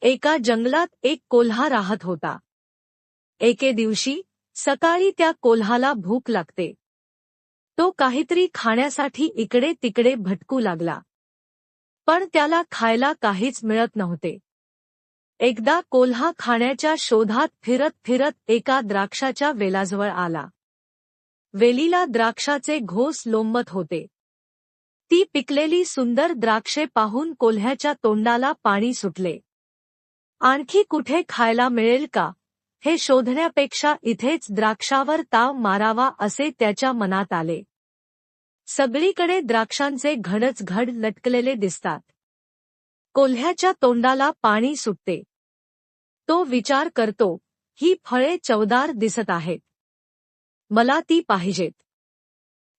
एका जंगलात एक कोल्हा राहत होता. एके दिवशी सकाळी त्या कोल्हाला भूक लागते. तो काहीतरी खाण्यासाठी इकडे तिकडे भटकू लागला. पण त्याला खायला काहीच मिळत नव्हते. एकदा कोल्हा खाण्याच्या शोधात फिरत फिरत एका द्राक्षाच्या वेलाजवळ आला. वेलीला द्राक्षाचे घोस लोंबत होते. ती पिकलेली सुंदर द्राक्षे पाहून कोल्ह्याच्या तोंडाला पाणी सुटले. आणखी कुठे खायला मिळेल का? हे शोधण्यापेक्षा इथेच द्राक्षावर ताव मारावा असे त्याच्या मनात आले. सगळीकडे द्राक्षांचे घडच घड लटकलेले दिसतात. कोल्ह्याच्या तोंडाला पाणी सुटते. तो विचार करतो ही फळे चवदार दिसत आहेत. मला ती पाहिजेत.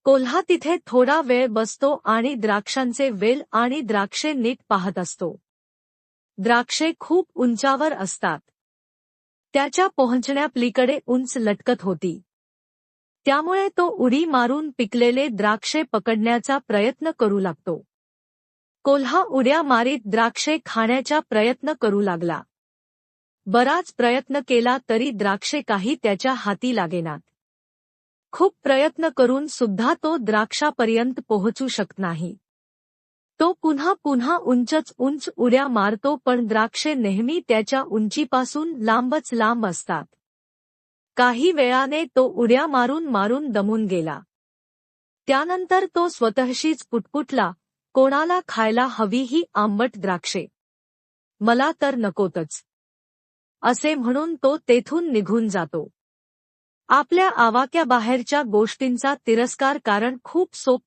कोल्हा तिथे थोडा वेळ बसतो आणि द्राक्षांचे वेल आणि द्राक्षे नीट पाहत असतो. द्राक्षे खूप उंचावर असतात. त्याच्या पोहोचण्यापलीकडे उंच लटकत होती. त्यामुळे तो उडी मारून पिकलेले द्राक्षे पकडण्याचा प्रयत्न करू लागतो. कोल्हा उड्या मारीत द्राक्षे खाण्याचा प्रयत्न करू लागला. बराच प्रयत्न केला तरी द्राक्षे काही त्याच्या हाती लागेनात. खूप प्रयत्न करून सुद्धा तो द्राक्षापर्यंत पोहोचू शकत नाही. तो पुन्हा पुन्हा उंचच उंच उड्या मारतो पण द्राक्षे नेहमी त्याच्या उंचीपासून लांबच लांब असतात. काही वेळाने तो उड्या मारून मारून दमून गेला. त्यानंतर तो स्वतःशीच पुटपुटला कोणाला खायला हवी ही आंबट द्राक्षे? मला तर नकोतच. असे म्हणून तो तेथून निघून जातो. आपल्या आवाक्याबाहेरच्या गोष्टींचा तिरस्कार कारण खूप सोप